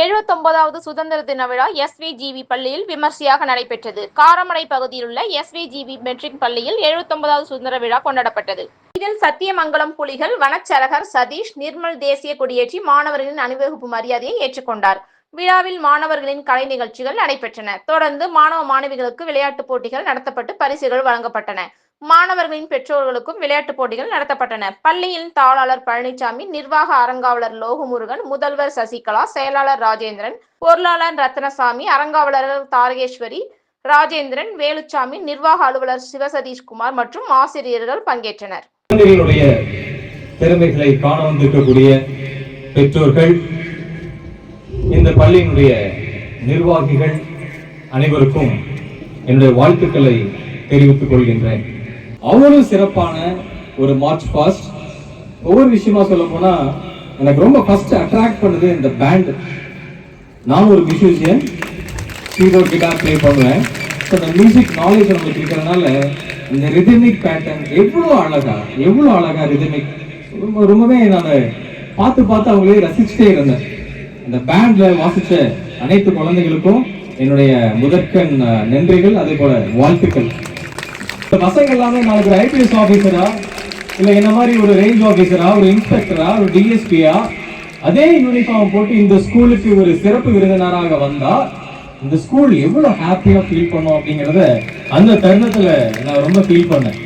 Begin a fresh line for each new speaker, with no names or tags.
எழுபத்தொன்பதாவது சுதந்திர தின விழா எஸ்விஜிவி பள்ளியில் விமர்சையாக நடைபெற்றது. காரமடை பகுதியில் உள்ள எஸ்விஜிவி மெட்ரிக் பள்ளியில் எழுபத்தொன்பதாவது சுதந்திர விழா கொண்டாடப்பட்டது. இதில் சத்தியமங்கலம் புலிகள் வனச்சரகர் சதீஷ் நிர்மல் தேசிய கொடியேற்றி மாணவர்களின் அணிவகுப்பு மரியாதையை ஏற்றுக்கொண்டார். விழாவில் மாணவர்களின் கலை நிகழ்ச்சிகள் நடைபெற்றன. தொடர்ந்து மாணவ மாணவிகளுக்கு விளையாட்டுப் போட்டிகள் நடத்தப்பட்டு பரிசுகள் வழங்கப்பட்டன. மாணவர்களின் பெற்றோர்களுக்கும் விளையாட்டுப் போட்டிகள் நடத்தப்பட்டன. பள்ளியின் தாளாளர் பழனிசாமி நிர்வாக அரங்காவலர் லோகமுருகன் முதல்வர் சசிகலா செயலாளர் ராஜேந்திரன் பொருளாளர் ரத்னசாமி அறங்காவலர்கள் தாரகேஸ்வரி ராஜேந்திரன் வேலுச்சாமி நிர்வாக அலுவலர் சிவசதீஷ்குமார் மற்றும் ஆசிரியர்கள் பங்கேற்றனர்.
குழந்தைகளுடைய திறமைகளை காண வந்திருக்கக்கூடிய பெற்றோர்கள் இந்த பள்ளியினுடைய நிர்வாகிகள் அனைவருக்கும் என்னுடைய வாழ்த்துக்களை தெரிவித்துக் கொள்கின்றேன். அவ்வளவு சிறப்பான ஒரு மார்ச் பாஸ்ட் ஒவ்வொரு விஷயமா சொல்ல போனா எனக்கு ரொம்ப ஃபர்ஸ்ட் அட்ராக்ட் பண்ணது இந்த பேண்ட் நான் ஒரு மியூசிஷியன் கீபோர்ட் கிட்டார் ப்ளே பண்ணுவேன். ஸோ அந்த மியூசிக் நாலேஜ் நம்மளுக்கு இருக்கிறதுனால இந்த ரிதமிக் பேட்டர்ன் எவ்வளோ அழகா எவ்வளோ அழகா ரிதமிக் ரொம்ப ரொம்பவே நான் பார்த்து பார்த்து அவங்களே ரசிச்சுட்டே இருந்தேன். இந்த பேண்ட்ல வாசிச்ச அனைத்து குழந்தைகளுக்கும் என்னுடைய முதற்கண் நன்றிகள் அதே போல வாழ்த்துக்கள். இந்த பசங்க எல்லாமே நாளைக்கு ஒரு ஐபிஎஸ் ஆஃபீஸரா இல்லை என்ன மாதிரி ஒரு ரேஞ்ச் ஆஃபீஸரா ஒரு இன்ஸ்பெக்டரா ஒரு டிஎஸ்பியா அதே யூனிஃபார்ம் போட்டு இந்த ஸ்கூலுக்கு ஒரு சிறப்பு விருந்தினராக வந்தா இந்த ஸ்கூல் எவ்வளோ ஹாப்பியாக ஃபீல் பண்ணும் அப்படிங்கிறத அந்த தருணத்தில் நான் ரொம்ப ஃபீல் பண்ணேன்.